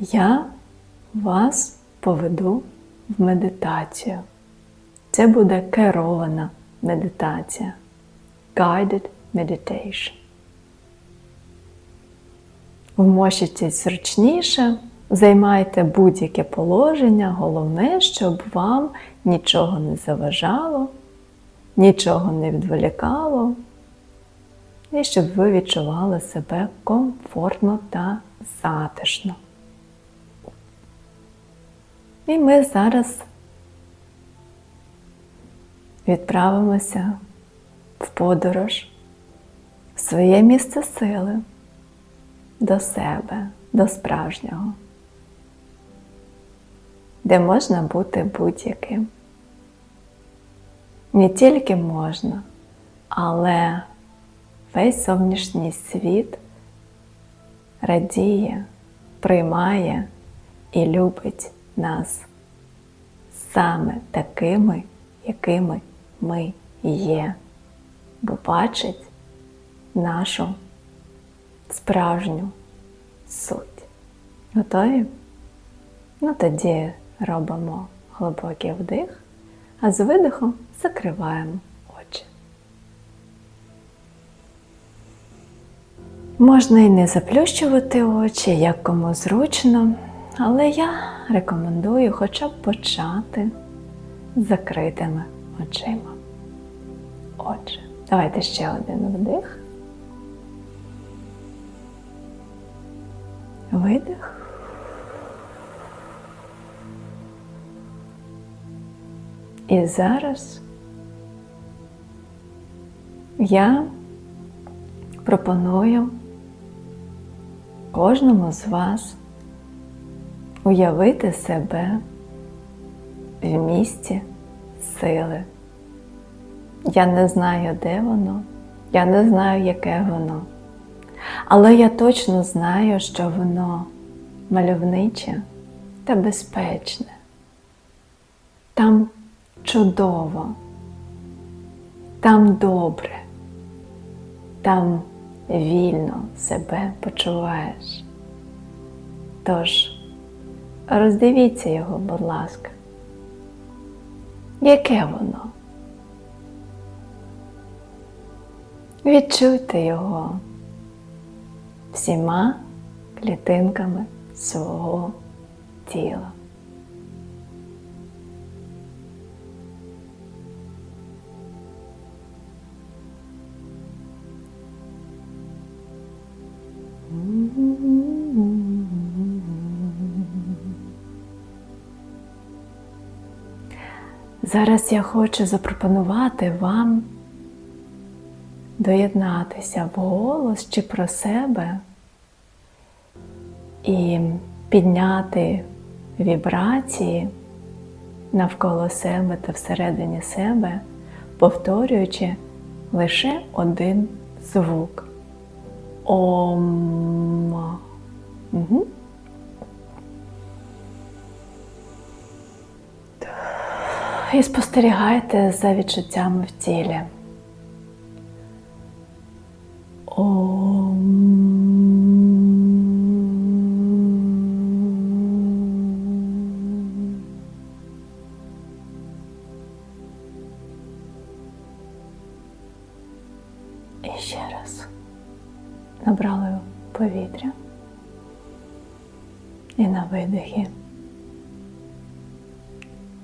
я вас поведу в медитацію. Це буде керована медитація. Guided meditation. Вмощитесь зручніше, займайте будь-яке положення, головне, щоб вам нічого не заважало, нічого не відволікало, і щоб ви відчували себе комфортно та затишно. І ми зараз відправимося в подорож в своє місце сили до себе, до справжнього, де можна бути будь-яким. Не тільки можна, але весь зовнішній світ радіє, приймає і любить нас саме такими, якими ми є, бо бачить нашу справжню суть. Готові? Ну тоді робимо глибокий вдих, а з видихом закриваємо. Можна і не заплющувати очі, як кому зручно, але я рекомендую хоча б почати з закритими очима. Отже, давайте ще один вдих. Видих. І зараз я пропоную кожному з вас уявити себе в місті сили. Я не знаю, де воно, я не знаю, яке воно. Але я точно знаю, що воно мальовниче та безпечне. Там чудово, там добре, там вільно себе почуваєш. Тож, роздивіться його, будь ласка. Яке воно? Відчуйте його всіма клітинками свого тіла. Зараз я хочу запропонувати вам доєднатися в голос чи про себе і підняти вібрації навколо себе та всередині себе, повторюючи лише один звук. Ом. Угу. І спостерігайте за відчуттями в тілі. І ще раз набрали повітря і на видихі.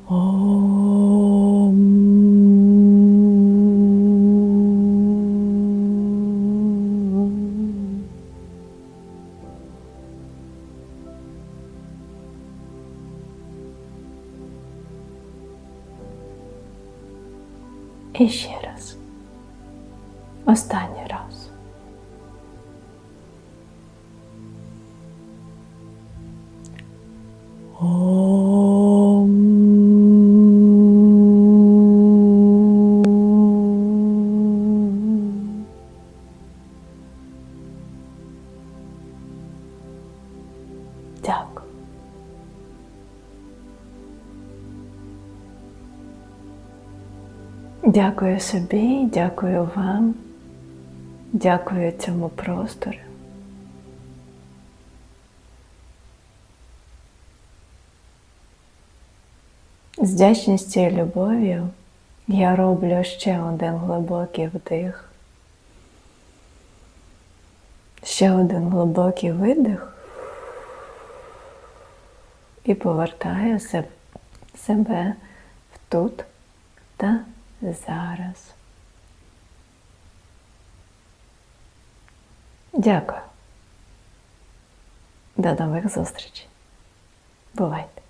Ом. І ще раз. Останній раз. Ом. Дякую. Дякую собі, дякую вам, дякую цьому простору. З вдячністю і любов'ю я роблю ще один глибокий вдих, ще один глибокий видих. І повертаю себе в тут та зараз. Дякую. До нових зустрічей. Бувайте!